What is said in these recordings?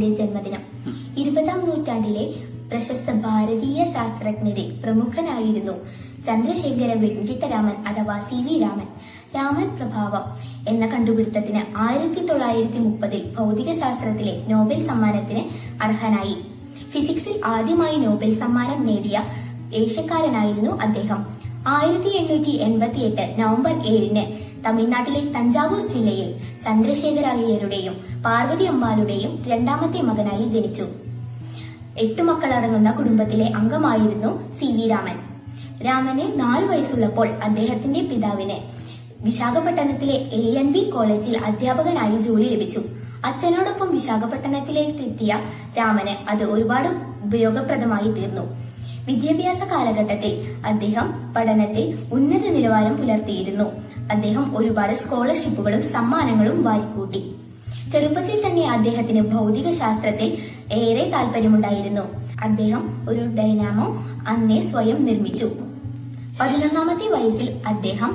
രാമന്റെ ജന്മദിനം. ഇരുപതാം നൂറ്റാണ്ടിലെ പ്രശസ്ത ഭാരതീയ ശാസ്ത്രജ്ഞരിൽ പ്രമുഖനായിരുന്നു ചന്ദ്രശേഖര വെങ്കിട്ടരാമൻ അഥവാ സി വി രാമൻ. രാമൻ പ്രഭാവം എന്ന കണ്ടുപിടുത്തത്തിന് ആയിരത്തി തൊള്ളായിരത്തി മുപ്പതിൽ ഭൗതിക ശാസ്ത്രത്തിലെ നോബൽ സമ്മാനത്തിന് അർഹനായി. ഫിസിക്സിൽ ആദ്യമായി നോബൽ സമ്മാനം നേടിയ ഏഷ്യക്കാരനായിരുന്നു അദ്ദേഹം. ആയിരത്തി എണ്ണൂറ്റി എൺപത്തി എട്ട് നവംബർ ഏഴിന് തമിഴ്നാട്ടിലെ തഞ്ചാവൂർ ജില്ലയിൽ ചന്ദ്രശേഖര അയ്യരുടെയും പാർവതി അമ്മാളുടെയും രണ്ടാമത്തെ മകനായി ജനിച്ചു. എട്ടു മക്കളടങ്ങുന്ന കുടുംബത്തിലെ അംഗമായിരുന്നു സി വി രാമൻ. രാമന് നാലു വയസ്സുള്ളപ്പോൾ അദ്ദേഹത്തിന്റെ പിതാവിന് വിശാഖപട്ടണത്തിലെ എ എൻ ബി കോളേജിൽ അധ്യാപകനായി ജോലി ലഭിച്ചു. അച്ഛനോടൊപ്പം വിശാഖപട്ടണത്തിലേക്ക് എത്തിയ രാമന് അത് ഒരുപാട് ഉപയോഗപ്രദമായി തീർന്നു. വിദ്യാഭ്യാസ കാലഘട്ടത്തിൽ അദ്ദേഹം പഠനത്തിൽ ഉന്നത നിലവാരം പുലർത്തിയിരുന്നു. അദ്ദേഹം ഒരുപാട് സ്കോളർഷിപ്പുകളും സമ്മാനങ്ങളും വാരിക്കൂട്ടി. ചെറുപ്പത്തിൽ തന്നെ അദ്ദേഹത്തിന് ഭൗതിക ശാസ്ത്രത്തിൽ ഏറെ താല്പര്യമുണ്ടായിരുന്നു. അദ്ദേഹം ഒരു ഡൈനാമോ അന്നേ സ്വയം നിർമ്മിച്ചു. പതിനൊന്നാമത്തെ വയസ്സിൽ അദ്ദേഹം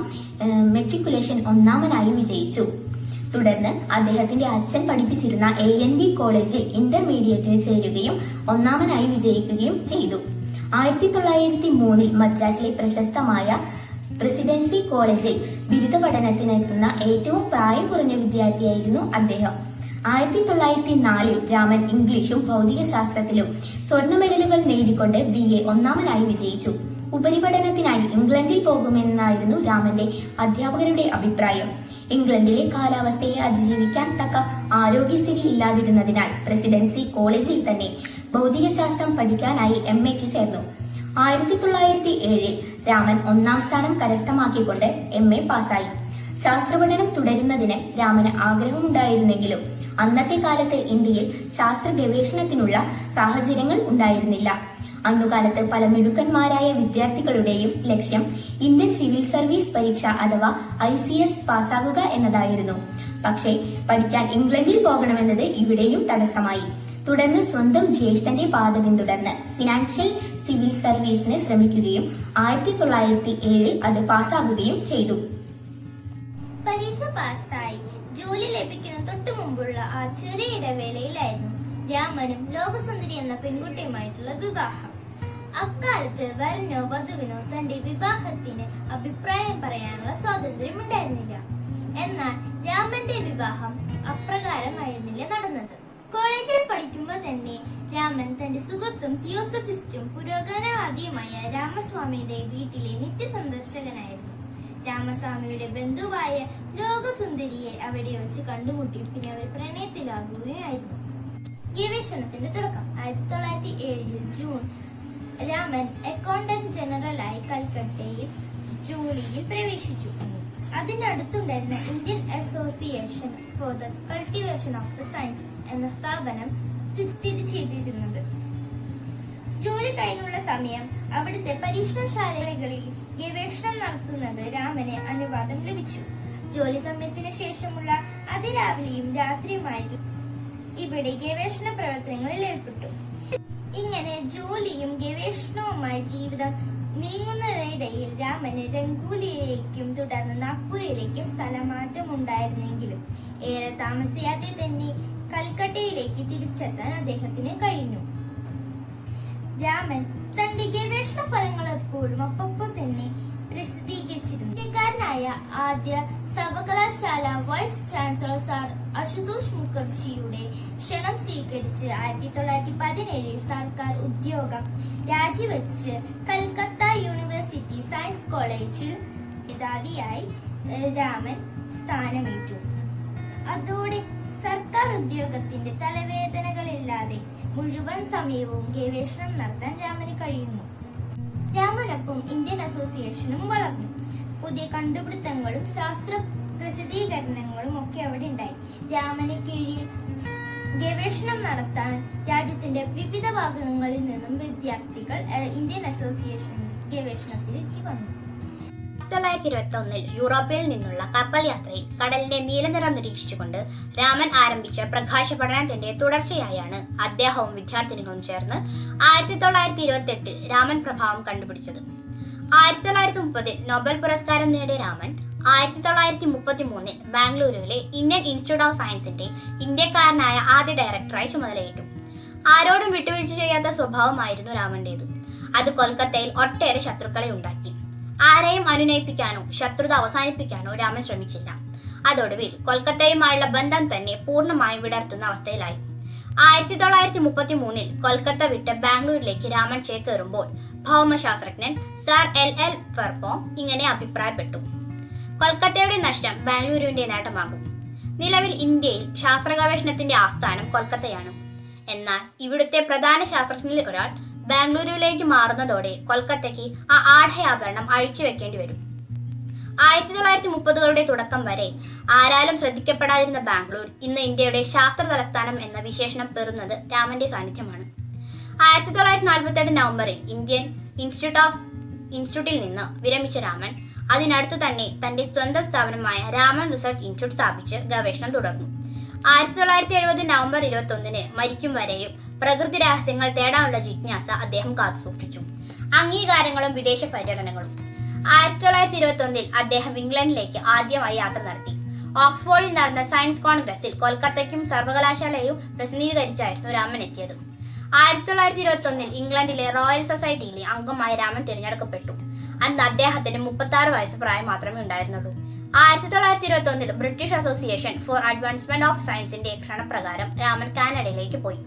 മെട്രിക്കുലേഷൻ ഒന്നാമനായി വിജയിച്ചു. തുടർന്ന് അദ്ദേഹത്തിന്റെ അച്ഛൻ പഠിപ്പിച്ചിരുന്ന എ എൻ ബി കോളേജിൽ ഇന്റർമീഡിയറ്റിന് ചേരുകയും ഒന്നാമനായി വിജയിക്കുകയും ചെയ്തു. ആയിരത്തി തൊള്ളായിരത്തി മൂന്നിൽ മദ്രാസിലെ പ്രശസ്തമായ പ്രസിഡൻസി കോളേജിൽ ബിരുദ പഠനത്തിനെത്തുന്ന ഏറ്റവും പ്രായം കുറഞ്ഞ വിദ്യാർത്ഥിയായിരുന്നു അദ്ദേഹം. ആയിരത്തി തൊള്ളായിരത്തി നാലിൽ രാമൻ ഇംഗ്ലീഷും ഭൗതിക ശാസ്ത്രത്തിലും സ്വർണ മെഡലുകൾ നേടിക്കൊണ്ട് ബി എ ഒന്നാമനായി വിജയിച്ചു. ഉപരിപഠനത്തിനായി ഇംഗ്ലണ്ടിൽ പോകുമെന്നായിരുന്നു രാമന്റെ അധ്യാപകരുടെ അഭിപ്രായം. ഇംഗ്ലണ്ടിലെ കാലാവസ്ഥയെ അതിജീവിക്കാൻ തക്ക ആരോഗ്യസ്ഥിതി ഇല്ലാതിരുന്നതിനാൽ പ്രസിഡൻസി കോളേജിൽ തന്നെ ഭൗതികശാസ്ത്രം പഠിക്കാനായി എം എക്ക് ചേർന്നു. ആയിരത്തി തൊള്ളായിരത്തി ഏഴിൽ രാമൻ ഒന്നാം സ്ഥാനം കരസ്ഥമാക്കിക്കൊണ്ട് എം എ പാസായി ശാസ്ത്രപഠനം തുടരുന്നതിന് രാമന് ആഗ്രഹമുണ്ടായിരുന്നെങ്കിലും അന്നത്തെ കാലത്ത് ഇന്ത്യയിൽ ശാസ്ത്ര ഗവേഷണത്തിനുള്ള സാഹചര്യങ്ങൾ ഉണ്ടായിരുന്നില്ല. അന്നുകാലത്ത് പല മിടുക്കന്മാരായ വിദ്യാർത്ഥികളുടെയും ലക്ഷ്യം ഇന്ത്യൻ സിവിൽ സർവീസ് പരീക്ഷ അഥവാ ഐ സി എസ് പാസ്സാകുക എന്നതായിരുന്നു. പക്ഷേ പഠിക്കാൻ ഇംഗ്ലണ്ടിൽ പോകണമെന്നത് ഇവിടെയും തടസ്സമായി. തുടർന്ന് സ്വന്തം ജ്യേഷ്ഠന്റെ പാത പിന്തുടർന്ന് ഫിനാൻഷ്യൽ സിവിൽ സർവീസിന് ശ്രമിക്കുകയും ആയിരത്തി തൊള്ളായിരത്തി ഏഴിൽ അത് പാസ്സാകുകയും ചെയ്തു. പരീക്ഷ പാസ്സായി. ജോലി ലഭിക്കുന്ന തൊട്ടു മുമ്പുള്ള ആ ചെറിയ ഇടവേളയിലായിരുന്നു രാമനും ലോകസുന്ദരി എന്ന പെൺകുട്ടിയുമായിട്ടുള്ള വിവാഹം. അക്കാലത്ത് വരനോ വധുവിനോ തന്റെ വിവാഹത്തിന് അഭിപ്രായം പറയാനുള്ള സ്വാതന്ത്ര്യം ഉണ്ടായിരുന്നില്ല എന്നാൽ രാമന്റെ വിവാഹം അപ്രകാരമായിരുന്നില്ല നടന്നത്. കോളേജിൽ പഠിക്കുമ്പോൾ തന്നെ രാമൻ തന്റെ സുഖത്തും തിയോസഫിസ്റ്റും പുരോഗമനവാദിയുമായ രാമസ്വാമിയുടെ വീട്ടിലെ നിത്യസന്ദർശകനായിരുന്നു. രാമസ്വാമിയുടെ ബന്ധുവായ ലോകസുന്ദരിയെ അവിടെ വെച്ച് കണ്ടുമുട്ടി. പിന്നെ അവർ പ്രണയത്തിലാകുകയായിരുന്നു. ഗവേഷണത്തിന്റെ തുടക്കം. ആയിരത്തി തൊള്ളായിരത്തി ഏഴിൽ ജൂൺ രാമൻ അക്കൗണ്ടന്റ് ജനറലായി കൽക്കട്ടയിൽ ജോലിയിൽ പ്രവേശിച്ചു. അതിനടുത്തുണ്ടായിരുന്ന Indian Association for the Cultivation of the Science എന്ന സ്ഥാപനം സ്ഥിതി ചെയ്തിരുന്നത്. ജോലി കഴിഞ്ഞുള്ള സമയം അവിടുത്തെ പരീക്ഷണശാലകളിൽ ഗവേഷണം നടത്തുന്നത് രാമന് അനുവാദം ലഭിച്ചു. ജോലി സമയത്തിന് ശേഷമുള്ള അതിരാവിലെയും രാത്രിയുമായി ഇവിടെ ഗവേഷണ പ്രവർത്തനങ്ങളിൽ ഏർപ്പെട്ടു. ഇങ്ങനെ ജോലിയും ഗവേഷണവുമായി ജീവിതം നീങ്ങുന്നതിനിടയിൽ രാമന് രംഗൂലിയിലേക്കും തുടർന്ന് നാഗ്പൂരിലേക്കും സ്ഥലമാറ്റം ഉണ്ടായിരുന്നെങ്കിലും ഏറെ താമസിയാതെ തന്നെ കൽക്കട്ടയിലേക്ക് തിരിച്ചെത്താൻ അദ്ദേഹത്തിന് കഴിഞ്ഞു. രാമൻ തന്റെ ഗവേഷണ ഫലങ്ങൾ എപ്പോഴും അപ്പപ്പോൾ തന്നെ പ്രസിദ്ധീകരിച്ചിരുന്നു. ഇന്ത്യക്കാരനായ ആദ്യ സർവകലാശാല വൈസ് ചാൻസലർ സാർ അശുതോഷ് മുഖർജിയുടെ ക്ഷണം സ്വീകരിച്ച് ആയിരത്തി തൊള്ളായിരത്തി പതിനേഴിൽ സർക്കാർ ഉദ്യോഗം രാജിവെച്ച് കൽക്കത്ത യൂണിവേഴ്സിറ്റി സയൻസ് കോളേജിൽ മേധാവിയായി രാമൻ സ്ഥാനമേറ്റു. അതോടെ സർക്കാർ ഉദ്യോഗത്തിന്റെ തലവേദനകളില്ലാതെ മുഴുവൻ സമയവും ഗവേഷണം നടത്താൻ രാമന് കഴിയുന്നു. രാമനൊപ്പം ഇന്ത്യൻ അസോസിയേഷനും വളർന്നു. പുതിയ കണ്ടുപിടുത്തങ്ങളും ശാസ്ത്ര പ്രസിദ്ധീകരണങ്ങളും ഒക്കെ അവിടെ ഉണ്ടായി. രാമന് കീഴിൽ ഗവേഷണം നടത്താൻ രാജ്യത്തിന്റെ വിവിധ ഭാഗങ്ങളിൽ നിന്നും വിദ്യാർത്ഥികൾ ഇന്ത്യൻ അസോസിയേഷൻ ഗവേഷണത്തിലേക്ക് വന്നു. തൊള്ളായിരത്തി ഇരുപത്തി ഒന്നിൽ യൂറോപ്പിൽ നിന്നുള്ള കപ്പൽ യാത്രയിൽ കടലിന്റെ നീലനിറം നിരീക്ഷിച്ചുകൊണ്ട് രാമൻ ആരംഭിച്ച പ്രകാശ പഠനത്തിന്റെ തുടർച്ചയായാണ് അദ്ദേഹവും വിദ്യാർത്ഥിനികളും ചേർന്ന് ആയിരത്തി തൊള്ളായിരത്തി ഇരുപത്തി എട്ടിൽ രാമൻ പ്രഭാവം കണ്ടുപിടിച്ചത്. ആയിരത്തി തൊള്ളായിരത്തി മുപ്പതിൽ നൊബൽ പുരസ്കാരം നേടിയ രാമൻ ആയിരത്തി തൊള്ളായിരത്തി മുപ്പത്തി മൂന്നിൽ ബാംഗ്ലൂരുവിലെ ഇന്ത്യൻ ഇൻസ്റ്റിറ്റ്യൂട്ട് ഓഫ് സയൻസിന്റെ ഇന്ത്യക്കാരനായ ആദ്യ ഡയറക്ടറായി ചുമതലയേറ്റു ആരോടും വിട്ടുവീഴ്ച ചെയ്യാത്ത സ്വഭാവമായിരുന്നു രാമന്റേത്. അത് കൊൽക്കത്തയിൽ ഒട്ടേറെ ശത്രുക്കളെ ഉണ്ടാക്കി. ആരെയും അനുനയിപ്പിക്കാനോ ശത്രുത അവസാനിപ്പിക്കാനോ രാമൻ ശ്രമിച്ചില്ല. അതോടുവിൽ കൊൽക്കത്തയുമായുള്ള ബന്ധം തന്നെ പൂർണമായും വിടർത്തുന്ന അവസ്ഥയിലായി. ആയിരത്തി തൊള്ളായിരത്തി മുപ്പത്തി മൂന്നിൽ കൊൽക്കത്ത വിട്ട് ബാംഗ്ലൂരിലേക്ക് രാമൻ ചേക്കേറുമ്പോൾ ഭൗമശാസ്ത്രജ്ഞൻ സർ എൽ എൽ ഫെർഫോം ഇങ്ങനെ അഭിപ്രായപ്പെട്ടു. കൊൽക്കത്തയുടെ നഷ്ടം ബാംഗ്ലൂരുവിന്റെ നേട്ടമാകും. നിലവിൽ ഇന്ത്യയിൽ ശാസ്ത്ര ഗവേഷണത്തിന്റെ ആസ്ഥാനം കൊൽക്കത്തയാണ്. എന്നാൽ ഇവിടുത്തെ പ്രധാന ശാസ്ത്രജ്ഞരിൽ ഒരാൾ ബാംഗ്ലൂരുവിലേക്ക് മാറുന്നതോടെ കൊൽക്കത്തയ്ക്ക് ആ ആഢയാഭരണം അഴിച്ചു വെക്കേണ്ടി വരും. ആയിരത്തി തൊള്ളായിരത്തി മുപ്പതുകളുടെ തുടക്കം വരെ ആരാലും ശ്രദ്ധിക്കപ്പെടാതിരുന്ന ബാംഗ്ലൂർ ഇന്ന് ഇന്ത്യയുടെ ശാസ്ത്ര തലസ്ഥാനം എന്ന വിശേഷണം പെറുന്നത് രാമന്റെ സാന്നിധ്യമാണ്. ആയിരത്തി തൊള്ളായിരത്തി നാൽപ്പത്തി എട്ട് നവംബറിൽ ഇന്ത്യൻ ഇൻസ്റ്റിറ്റ്യൂട്ട് ഓഫ് ഇൻസ്റ്റിറ്റ്യൂട്ടിൽ നിന്ന് വിരമിച്ച രാമൻ അതിനടുത്തു തന്നെ തന്റെ സ്വന്തം സ്ഥാപനമായ രാമൻ റിസർച്ച് ഇൻസ്റ്റിറ്റ്യൂട്ട് സ്ഥാപിച്ച് ഗവേഷണം തുടർന്നു. ആയിരത്തി തൊള്ളായിരത്തി എഴുപത് നവംബർ ഇരുപത്തി ഒന്നിന് മരിക്കും വരെയും പ്രകൃതി രഹസ്യങ്ങൾ തേടാനുള്ള ജിജ്ഞാസ അദ്ദേഹം കാത്തുസൂക്ഷിച്ചു അംഗീകാരങ്ങളും വിദേശ പര്യടനങ്ങളും. ആയിരത്തി തൊള്ളായിരത്തി ഇരുപത്തി ഒന്നിൽ അദ്ദേഹം ഇംഗ്ലണ്ടിലേക്ക് ആദ്യമായി യാത്ര നടത്തി. ഓക്സ്ഫോർഡിൽ നടന്ന സയൻസ് കോൺഗ്രസിൽ കൊൽക്കത്തയ്ക്കും സർവകലാശാലയും പ്രസിദ്ധീകരിച്ചായിരുന്നു രാമൻ എത്തിയത്. ആയിരത്തി തൊള്ളായിരത്തി ഇരുപത്തി ഒന്നിൽ ഇംഗ്ലണ്ടിലെ റോയൽ സൊസൈറ്റിയിലെ അംഗമായി രാമൻ തിരഞ്ഞെടുക്കപ്പെട്ടു. അന്ന് അദ്ദേഹത്തിന് മുപ്പത്തി ആറ് വയസ്സ് പ്രായം മാത്രമേ ഉണ്ടായിരുന്നുള്ളൂ. ആയിരത്തി തൊള്ളായിരത്തി ഇരുപത്തി ഒന്നിൽ British Association for Advancement of സയൻസിന്റെ ക്ഷണപ്രകാരം രാമൻ കാനഡയിലേക്ക് പോയി.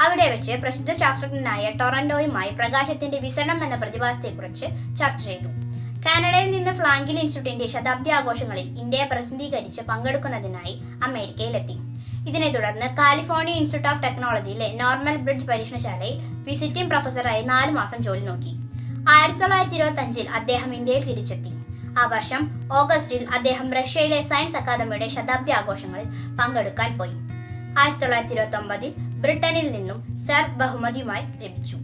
അവിടെ വെച്ച് പ്രസിദ്ധ ശാസ്ത്രജ്ഞനായ ടൊറന്റോയുമായി പ്രകാശത്തിന്റെ വിസരണം എന്ന പ്രതിഭാസത്തെക്കുറിച്ച് ചർച്ച ചെയ്തു. കാനഡയിൽ നിന്ന് ഫ്ലാങ്കിൽ ഇൻസ്റ്റിറ്റ്യൂട്ടിന്റെ ശതാബ്ദി ആഘോഷങ്ങളിൽ ഇന്ത്യയെ പ്രസിദ്ധീകരിച്ച് പങ്കെടുക്കുന്നതിനായി അമേരിക്കയിലെത്തി. ഇതിനെ തുടർന്ന് കാലിഫോർണിയ ഇൻസ്റ്റിറ്റ്യൂട്ട് ഓഫ് ടെക്നോളജിയിലെ നോർമൽ ബ്രിഡ്ജ് പരീക്ഷണശാലയിൽ വിസിറ്റിംഗ് പ്രൊഫസറായി നാല് മാസം ജോലി നോക്കി. ആയിരത്തി തൊള്ളായിരത്തി ഇരുപത്തി അഞ്ചിൽ അദ്ദേഹം ഇന്ത്യയിൽ തിരിച്ചെത്തി. ആ വർഷം ഓഗസ്റ്റിൽ അദ്ദേഹം റഷ്യയിലെ സയൻസ് അക്കാദമിയുടെ ശതാബ്ദി ആഘോഷങ്ങളിൽ പങ്കെടുക്കാൻ പോയി. ആയിരത്തി തൊള്ളായിരത്തി ഇരുപത്തി ഒമ്പതിൽ ബ്രിട്ടനിൽ നിന്നും സർ ബഹുമതിയുമായി ലഭിച്ചു.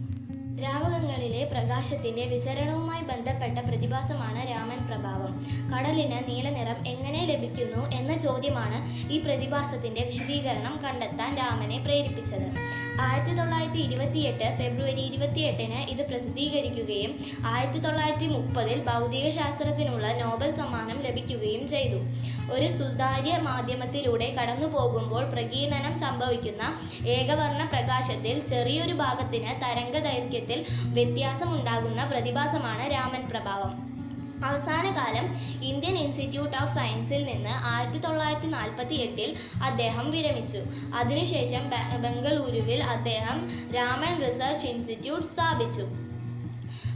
ദ്രാവകങ്ങളിലെ പ്രകാശത്തിന്റെ വിസരണവുമായി ബന്ധപ്പെട്ട പ്രതിഭാസമാണ് രാമൻ പ്രഭാവം. കടലിന് നീലനിറം എങ്ങനെ ലഭിക്കുന്നു എന്ന ചോദ്യമാണ് ഈ പ്രതിഭാസത്തിന്റെ വിശദീകരണം കണ്ടെത്താൻ രാമനെ പ്രേരിപ്പിച്ചത്. ആയിരത്തി തൊള്ളായിരത്തി ഇരുപത്തിയെട്ട് ഫെബ്രുവരി ഇരുപത്തിയെട്ടിന് ഇത് പ്രസിദ്ധീകരിക്കുകയും ആയിരത്തി തൊള്ളായിരത്തി മുപ്പതിൽ ഭൗതിക ശാസ്ത്രത്തിനുള്ള നോബൽ സമ്മാനം ലഭിക്കുകയും ചെയ്തു. ഒരു സുതാര്യ മാധ്യമത്തിലൂടെ കടന്നു പോകുമ്പോൾ പ്രകീർണനം സംഭവിക്കുന്ന ഏകവർണ പ്രകാശത്തിൽ ചെറിയൊരു ഭാഗത്തിന് തരംഗ ദൈർഘ്യത്തിൽ വ്യത്യാസമുണ്ടാകുന്ന പ്രതിഭാസമാണ് രാമൻ പ്രഭാവം. അവസാന കാലം ഇന്ത്യൻ ഇൻസ്റ്റിറ്റ്യൂട്ട് ഓഫ് സയൻസിൽ നിന്ന് ആയിരത്തി തൊള്ളായിരത്തി നാൽപ്പത്തി എട്ടിൽ അദ്ദേഹം വിരമിച്ചു. അതിനുശേഷം ബംഗളൂരുവിൽ അദ്ദേഹം രാമൻ റിസർച്ച് ഇൻസ്റ്റിറ്റ്യൂട്ട് സ്ഥാപിച്ചു.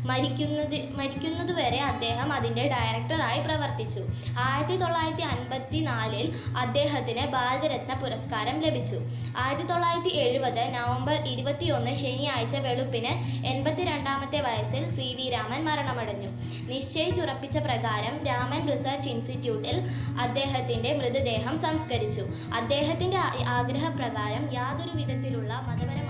മരിക്കുന്നത് മരിക്കുന്നതുവരെ അദ്ദേഹം അതിന്റെ ഡയറക്ടറായി പ്രവർത്തിച്ചു. ആയിരത്തി തൊള്ളായിരത്തി അൻപത്തി നാലിൽ അദ്ദേഹത്തിന് ഭാരതരത്ന പുരസ്കാരം ലഭിച്ചു. ആയിരത്തി തൊള്ളായിരത്തി എഴുപത് നവംബർ ഇരുപത്തിയൊന്ന് ശനിയാഴ്ച വെളുപ്പിന് എൺപത്തിരണ്ടാമത്തെ വയസ്സിൽ സി വി രാമൻ മരണമടഞ്ഞു. നിശ്ചയിച്ചുറപ്പിച്ച പ്രകാരം രാമൻ റിസർച്ച് ഇൻസ്റ്റിറ്റ്യൂട്ടിൽ അദ്ദേഹത്തിന്റെ മൃതദേഹം സംസ്കരിച്ചു. അദ്ദേഹത്തിന്റെ ആഗ്രഹപ്രകാരം യാതൊരു വിധത്തിലുള്ള മതപരമായ